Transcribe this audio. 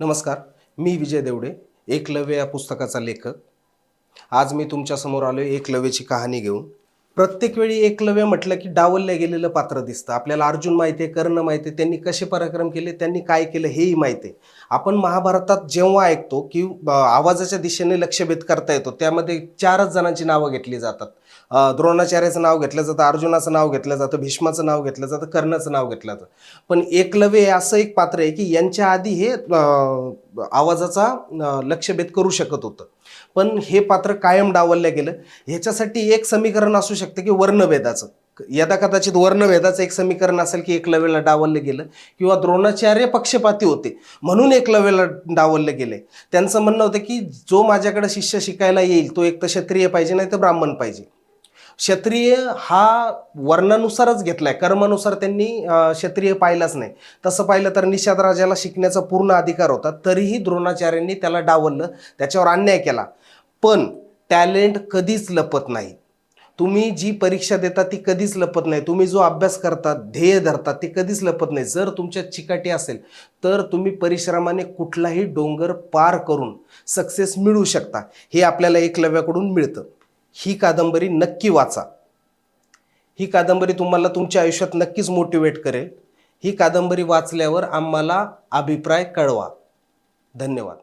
नमस्कार मी विजय देवडे एकलव्य या पुस्तकाचा लेखक. आज मी तुमच्यासमोर आलो एकलव्याची कहाणी घेऊन. प्रत्येक वेळी एकलव्य म्हटलं की डावलल्या गेलेलं पात्र दिसतं. आपल्याला अर्जुन माहिती आहे कर्ण माहिती आहे त्यांनी कसे पराक्रम केले त्यांनी काय केलं हेही माहिती आहे. आपण महाभारतात जेव्हा ऐकतो की आवाजाच्या दिशेने लक्षभेद करता येतो त्यामध्ये चारच जणांची नावं घेतली जातात. द्रोणाचार्याचं नाव घेतलं जातं अर्जुनाचं नाव घेतलं जातं भीष्माचं नाव घेतलं जातं कर्णाचं नाव घेतलं जातं. पण एकलव्य हे असं एक पात्र आहे की यांच्या आधी हे आवाजाचा लक्षभेद करू शकत होतं. पण हे पात्र कायम डावललं गेलं. ह्याच्यासाठी एक समीकरण असू शकतं. की वर्णभेदाचं. यदा कदाचित वर्णभेदाचं एक समीकरण असेल की एकलव्याला डावललं गेलं किंवा द्रोणाचार्य पक्षपाती होते म्हणून एकलव्याला डावललं गेले त्यांचं म्हणणं होतं की जो माझ्याकडे शिष्य शिकायला येईल तो एक तर क्षत्रिय पाहिजे नाही तर ब्राह्मण पाहिजे. क्षत्रिय हा वर्णानुसारच घेतलाय. कर्मानुसार त्यांनी क्षत्रिय पाहिलाच नाही. तसं पाहिलं तर निषाद राजाला शिकण्याचा पूर्ण अधिकार होता. तरीही द्रोणाचार्यांनी त्याला डावललं त्याच्यावर अन्याय केला. पण टॅलेंट कधीच लपत नाही. तुम्ही जी परीक्षा देता ती कधीच लपत नाही. तुम्ही जो अभ्यास करता ध्येय धरता ते कधीच लपत नाही. जर तुमच्या चिकाटी असेल तर तुम्ही परिश्रमाने कुठलाही डोंगर पार करून सक्सेस मिळवू शकता. हे आपल्याला एकलव्याकडून मिळतं. ही कादंबरी नक्की वाचा. ही कादंबरी तुम्हाला तुमच्या आयुष्यात नक्कीच मोटिवेट करेल. ही कादंबरी वाचल्यावर आम्हाला अभिप्राय कळवा. धन्यवाद.